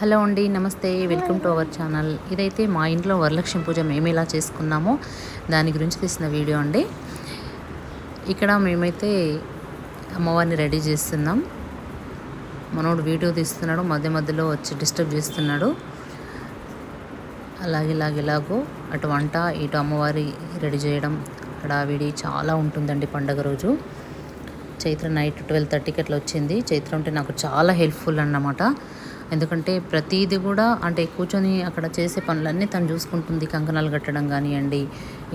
Hello అండి నమస్తే. Welcome to our channel. ఇదైతే మా ఇంట్లో వరలక్ష్మి పూజ మేము ఎలా చేసుకున్నామో దాని గురించి తీసిన వీడియో అండి. ఇక్కడ మేమైతే అమ్మవారిని రెడీ చేస్తున్నాం. మనోడు వీడియో తీస్తున్నాడు మధ్య మధ్యలో వచ్చి డిస్టర్బ్ చేస్తున్నాడు. అలాగే ఇలాగ ఇలాగో అటు వంట ఇటు అమ్మవారి రెడీ చేయడం హడావిడి చాలా ఉంటుందండి పండగ రోజు. చైత్ర నైట్ ట్వెల్వ్ థర్టీకి అట్లా వచ్చింది. చైత్ర అంటే నాకు చాలా హెల్ప్ఫుల్ అన్నమాట. ఎందుకంటే ప్రతిదీ కూడా అంటే కూర్చొని అక్కడ చేసే పనులన్నీ తను చూసుకుంటుంది. కంకణాలు కట్టడం కానివ్వండి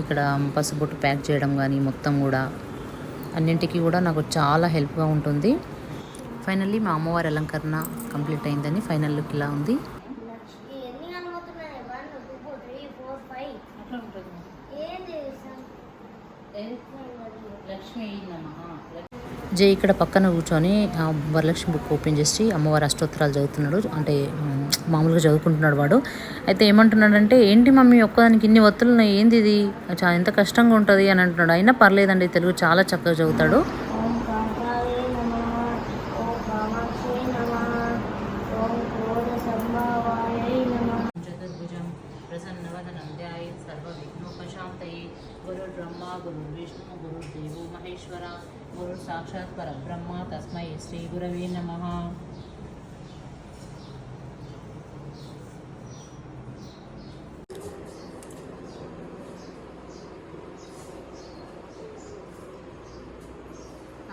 ఇక్కడ పసుబొట్టు ప్యాక్ చేయడం కానీ మొత్తం కూడా. అన్నింటికి కూడా నాకు చాలా హెల్ప్గా ఉంటుంది. ఫైనల్లీ మా అమ్మవారి అలంకరణ కంప్లీట్ అయిందని ఫైనల్ లుక్ ఇలా ఉంది ఎన్ని కనబడుతున్నాయి one two three four five ఏంది లక్ష్మి జై ఇక్కడ పక్కన కూర్చొని వరలక్ష్మి బుక్ ఓపెన్ చేసి అమ్మవారి అష్టోత్తరాలు చదువుతున్నాడు. అంటే మామూలుగా చదువుకుంటున్నాడు వాడు. అయితే ఏమంటున్నాడంటే ఏంటి మమ్మీ ఒక్కదానికి ఇన్ని ఒత్తులు ఉన్నాయి ఏంది ఇది? చా ఎంత కష్టంగా ఉంటుంది? అని అంటున్నాడు. అయినా పర్లేదండి తెలుగు చాలా చక్కగా చదువుతాడు. गुरुर्विष्णु गुरुर्देवो महेश्वरा गुरुर्साक्षात् परब्रह्म तस्मै श्रीगुरवे नमः.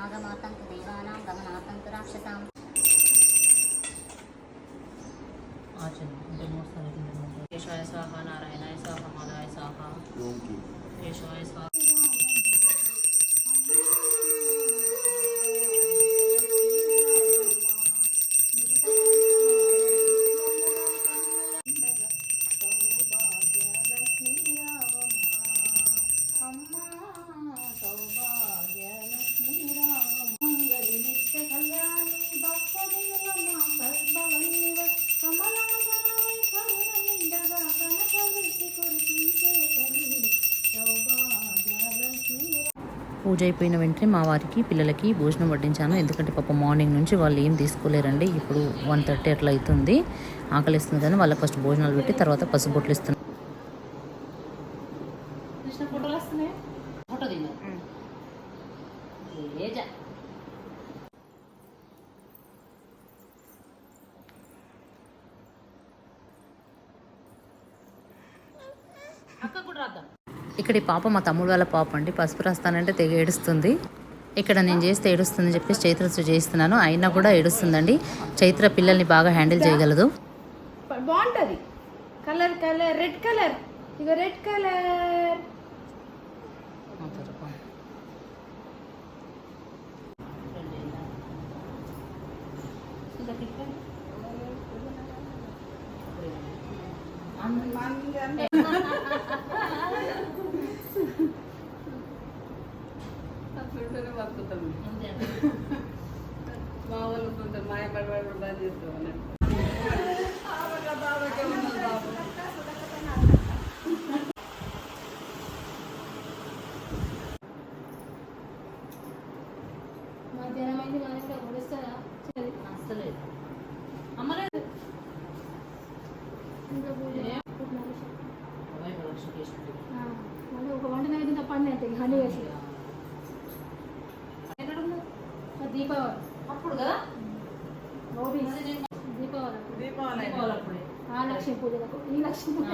आगमार्थं तु देवानां गमनार्थं स्वाहा नारायणाय स्वाहा मादाय स्वाहा। केशवाय स्वाहा। పూజ అయిపోయిన వెంటనే మా వారికి పిల్లలకి భోజనం వడ్డించాను. ఎందుకంటే పాప మార్నింగ్ నుంచి వాళ్ళు ఏం తీసుకోలేరండి. ఇప్పుడు వన్ థర్టీ అట్లా అవుతుంది ఆకలిస్తుంది కానీ వాళ్ళకి ఫస్ట్ భోజనాలు పెట్టి తర్వాత పసుబొట్లు ఇస్తున్నాను ఫోటోలు వస్తున్నాయి? ఫోటో ఇక్కడ ఈ పాప మా తమ్ముడు వాళ్ళ పాప అండి. పసుపు రాస్తానంటే తెగ ఏడుస్తుంది. ఇక్కడ నేను చేస్తే ఏడుస్తుందని చెప్పేసి చైత్రతో చేస్తున్నాను అయినా కూడా ఏడుస్తుందండి. చైత్ర పిల్లల్ని బాగా హ్యాండిల్ చేయగలదు. బాగుంటుంది. Colour colour red colour. ఇక రెడ్ కలర్. మధ్యాహ్నం అయింది మన ఇక్కడ ఉడుస్తారా ఇంకా పూజ? ఆ, మళ్ళీ ఒక వంట నైవేద్యం తప్ప అన్నీ అవుతాయి హనీ వేసి. దీపావళి. అప్పుడు కదా? గౌరీ దీపావళి. దీపావళి అప్పుడే. ఆ లక్ష్మీ పూజలకు ఈ లక్ష్మీ పూజ.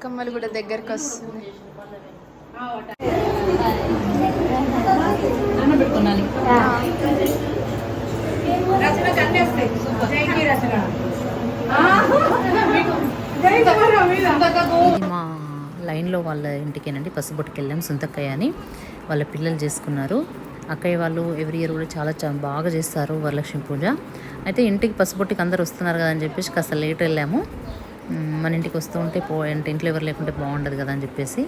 బతుకమ్మలు కూడా దగ్గరకు వస్తుంది. మా లైన్లో వాళ్ళ ఇంటికేనండి పసుబొట్టుకు వెళ్ళాం సుంతక్కయ్య అని. వాళ్ళ పిల్లలు చేసుకున్నారు. అక్కయ్య వాళ్ళు ఎవ్రీ ఇయర్ కూడా చాలా చా- బాగా చేస్తారు వరలక్ష్మి పూజ. అయితే ఇంటికి పసుబొట్టుకి అందరు వస్తున్నారు కదా అని చెప్పేసి కాస్త లేట్ వెళ్ళాము. మన ఇంటికి వస్తూ ఉంటే పో అంటే ఇంట్లో ఎవరు లేకుంటే బాగుండదు కదా అని చెప్పేసి.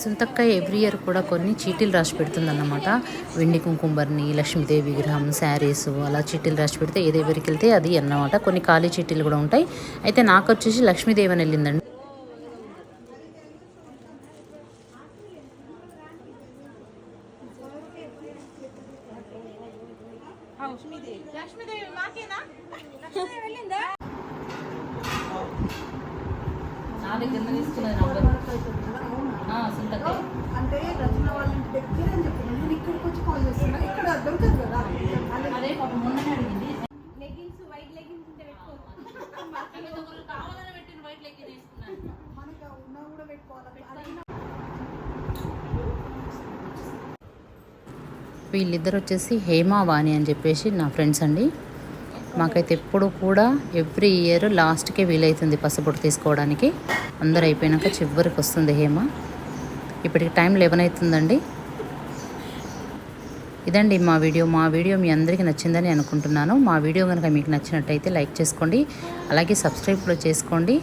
సుంతక్క ఎవ్రీ ఇయర్ కూడా కొన్ని చీటీలు రాసి పెడుతుందన్నమాట. వెండి కుంకుంబర్ని లక్ష్మీదేవి విగ్రహం శారీస్ అలా చీటీలు రాసి పెడితే ఏది ఎవరికి వెళ్తే అది అన్నమాట. కొన్ని ఖాళీ చీటీలు కూడా ఉంటాయి. అయితే నాకు వచ్చేసి లక్ష్మీదేవి అని వెళ్ళిందండి. లక్ష్మీదేవి. మాకేనా లక్ష్మీదేవి వెళ్ళిందా? అంటే రచన వాళ్ళ ఇంటి దగ్గర అని చెప్పి నేను ఇక్కడికి వచ్చి కాల్ చేస్తున్నా. ఇక్కడ దొరకదు కదా? అదే పాపం మొన్ననే అడిగింది. లెగిన్స్ వైట్ లెగిన్స్ ఉంటే పెట్టుకో. మనకి ఉన్నా కూడా పెట్టుకోవాలి. వీళ్ళిద్దరు వచ్చేసి హేమా వాణి అని చెప్పేసి నా ఫ్రెండ్స్ అండి. మాకైతే ఎప్పుడు కూడా ఎవ్రీ ఇయర్ లాస్ట్కే వీలవుతుంది పసుపొట్టు తీసుకోవడానికి. అందరు అయిపోయినాక చివరికి వస్తుంది హేమ. ఇప్పటికి టైం లెవెన్ అవుతుందండి. ఇదండి మా వీడియో. మా వీడియో మీ అందరికీ నచ్చిందని అనుకుంటున్నాను. మా వీడియో కనుక మీకు నచ్చినట్టయితే లైక్ చేసుకోండి. అలాగే సబ్స్క్రైబ్ కూడా చేసుకోండి.